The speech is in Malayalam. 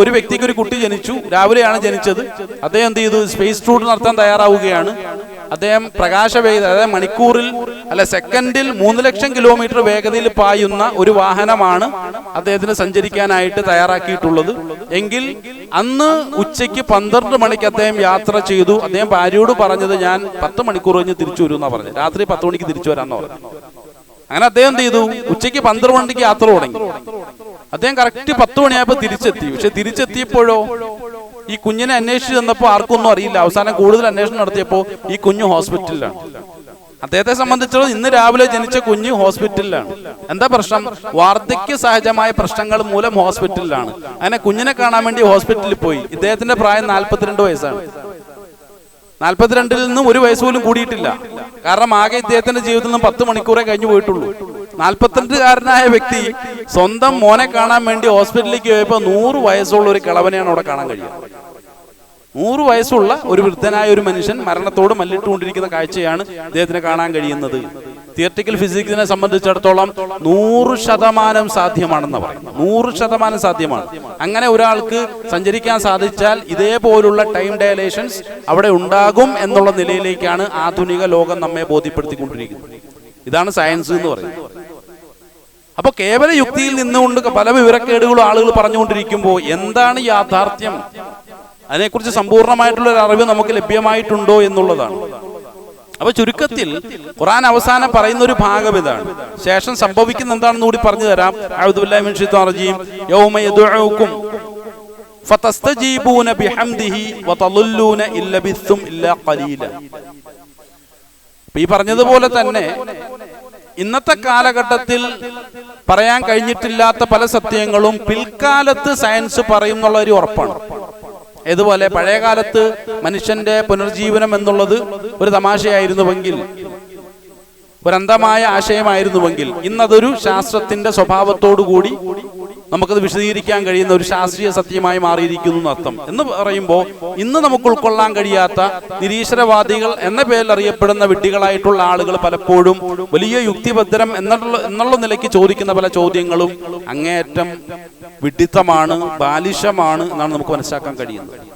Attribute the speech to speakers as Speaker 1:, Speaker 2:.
Speaker 1: ഒരു വ്യക്തിക്ക് ഒരു കുട്ടി ജനിച്ചു രാവിലെയാണ് ജനിച്ചത്. അദ്ദേഹം എന്ത് ചെയ്തു? സ്പേസ് ടൂർ നടത്താൻ തയ്യാറാവുകയാണ്. അദ്ദേഹം പ്രകാശ വേഗത അതായത് മണിക്കൂറിൽ അല്ല സെക്കൻഡിൽ മൂന്ന് ലക്ഷം കിലോമീറ്റർ വേഗതയിൽ പായുന്ന ഒരു വാഹനമാണ് അദ്ദേഹത്തിന് സഞ്ചരിക്കാനായിട്ട് തയ്യാറാക്കിയിട്ടുള്ളത്. എങ്കിൽ അന്ന് ഉച്ചയ്ക്ക് പന്ത്രണ്ട് മണിക്ക് അദ്ദേഹം യാത്ര ചെയ്തു. അദ്ദേഹം ഭാര്യയോട് പറഞ്ഞത് ഞാൻ പത്ത് മണിക്കൂർ കഴിഞ്ഞ് തിരിച്ചു വരും എന്നാ പറഞ്ഞത്. രാത്രി പത്ത് മണിക്ക് തിരിച്ചു വരാമെന്ന് പറഞ്ഞു അങ്ങനെ അദ്ദേഹം എന്ത് ചെയ്തു? ഉച്ചയ്ക്ക് പന്ത്രണ്ട് മണിക്ക് യാത്ര തുടങ്ങി. അദ്ദേഹം കറക്റ്റ് പത്ത് മണിയായപ്പോ തിരിച്ചെത്തി. പക്ഷെ തിരിച്ചെത്തിയപ്പോഴോ ഈ കുഞ്ഞിനെ അന്വേഷിച്ച് ചെന്നപ്പോ ആർക്കൊന്നും അറിയില്ല. അവസാനം കൂടുതൽ അന്വേഷണം നടത്തിയപ്പോ ഈ കുഞ്ഞു ഹോസ്പിറ്റലിലാണ്. അദ്ദേഹത്തെ സംബന്ധിച്ചിടത്തോളം ഇന്ന് രാവിലെ ജനിച്ച കുഞ്ഞ് ഹോസ്പിറ്റലിലാണ്. എന്താ പ്രശ്നം? വാർദ്ധക്യ സഹജമായ പ്രശ്നങ്ങൾ മൂലം ഹോസ്പിറ്റലിലാണ്. അങ്ങനെ കുഞ്ഞിനെ കാണാൻ വേണ്ടി ഹോസ്പിറ്റലിൽ പോയി. ഇദ്ദേഹത്തിന്റെ പ്രായം നാൽപ്പത്തിരണ്ട് വയസ്സാണ്. നാൽപ്പത്തിരണ്ടിൽ നിന്നും ഒരു വയസ്സ് പോലും കൂടിയിട്ടില്ല. കാരണം ആകെ ഇദ്ദേഹത്തിന്റെ ജീവിതത്തിൽ നിന്നും പത്ത് മണിക്കൂറേ കഴിഞ്ഞു പോയിട്ടുള്ളൂ. നാൽപ്പത്തിരണ്ടുകാരനായ വ്യക്തി സ്വന്തം മോനെ കാണാൻ വേണ്ടി ഹോസ്പിറ്റലിലേക്ക് പോയപ്പോൾ നൂറ് വയസ്സുള്ള ഒരു കിളവനെയാണ് അവിടെ കാണാൻ കഴിയുക. നൂറ് വയസ്സുള്ള ഒരു വൃദ്ധനായ ഒരു മനുഷ്യൻ മരണത്തോട് മല്ലിട്ടുകൊണ്ടിരിക്കുന്ന കാഴ്ചയാണ് ഇദ്ദേഹത്തിന് കാണാൻ കഴിയുന്നത്. തിയറ്റിക്കൽ ഫിസിക്സിനെ സംബന്ധിച്ചിടത്തോളം നൂറ് ശതമാനം സാധ്യമാണെന്ന് പറയുന്നത് നൂറ് ശതമാനം സാധ്യമാണ്. അങ്ങനെ ഒരാൾക്ക് സഞ്ചരിക്കാൻ സാധിച്ചാൽ ഇതേപോലുള്ള ടൈം ഡയലേഷൻസ് അവിടെ ഉണ്ടാകും എന്നുള്ള നിലയിലേക്കാണ് ആധുനിക ലോകം നമ്മെ ബോധ്യപ്പെടുത്തിക്കൊണ്ടിരിക്കുന്നത്. ഇതാണ് സയൻസ് എന്ന് പറയുന്നത്. അപ്പൊ കേവല യുക്തിയിൽ നിന്നുകൊണ്ട് പല വിവരക്കേടുകളും ആളുകൾ പറഞ്ഞുകൊണ്ടിരിക്കുമ്പോൾ എന്താണ് യാഥാർത്ഥ്യം? അതിനെക്കുറിച്ച് സമ്പൂർണമായിട്ടുള്ള ഒരു അറിവ് നമുക്ക് ലഭ്യമായിട്ടുണ്ടോ എന്നുള്ളതാണ്. അപ്പൊ ചുരുക്കത്തിൽ ഖുറാൻ അവസാനം പറയുന്ന ഒരു ഭാഗം ഇതാണ്. ശേഷം സംഭവിക്കുന്ന എന്താണെന്ന് കൂടി പറഞ്ഞു തരാം. ഈ പറഞ്ഞതുപോലെ തന്നെ ഇന്നത്തെ കാലഘട്ടത്തിൽ പറയാൻ കഴിഞ്ഞിട്ടില്ലാത്ത പല സത്യങ്ങളും പിൽക്കാലത്ത് സയൻസ് പറയും എന്നുള്ള ഒരു ഉറപ്പാണ്. ഇതുപോലെ പഴയകാലത്ത് മനുഷ്യന്റെ പുനർജീവനം എന്നുള്ളത് ഒരു തമാശയായിരുന്നുവെങ്കിൽ ഒരു അന്ധമായ ആശയമായിരുന്നുവെങ്കിൽ ഇന്നതൊരു ശാസ്ത്രത്തിന്റെ സ്വഭാവത്തോടു കൂടി നമുക്കത് വിശദീകരിക്കാൻ കഴിയുന്ന ഒരു ശാസ്ത്രീയ സത്യമായി മാറിയിരിക്കുന്നു എന്നർത്ഥം എന്ന് പറയുമ്പോൾ ഇന്ന് നമുക്ക് ഉൾക്കൊള്ളാൻ കഴിയാത്ത നിരീശ്വരവാദികൾ എന്ന പേരിൽ അറിയപ്പെടുന്ന വിഡ്ഢികളായിട്ടുള്ള ആളുകൾ പലപ്പോഴും വലിയ യുക്തിഭദ്രം എന്നുള്ള എന്നുള്ള നിലയ്ക്ക് ചോദിക്കുന്ന പല ചോദ്യങ്ങളും അങ്ങേയറ്റം വിഡിത്തമാണ് ബാലിശമാണ് എന്നാണ് നമുക്ക് മനസ്സിലാക്കാൻ കഴിയുന്നത്.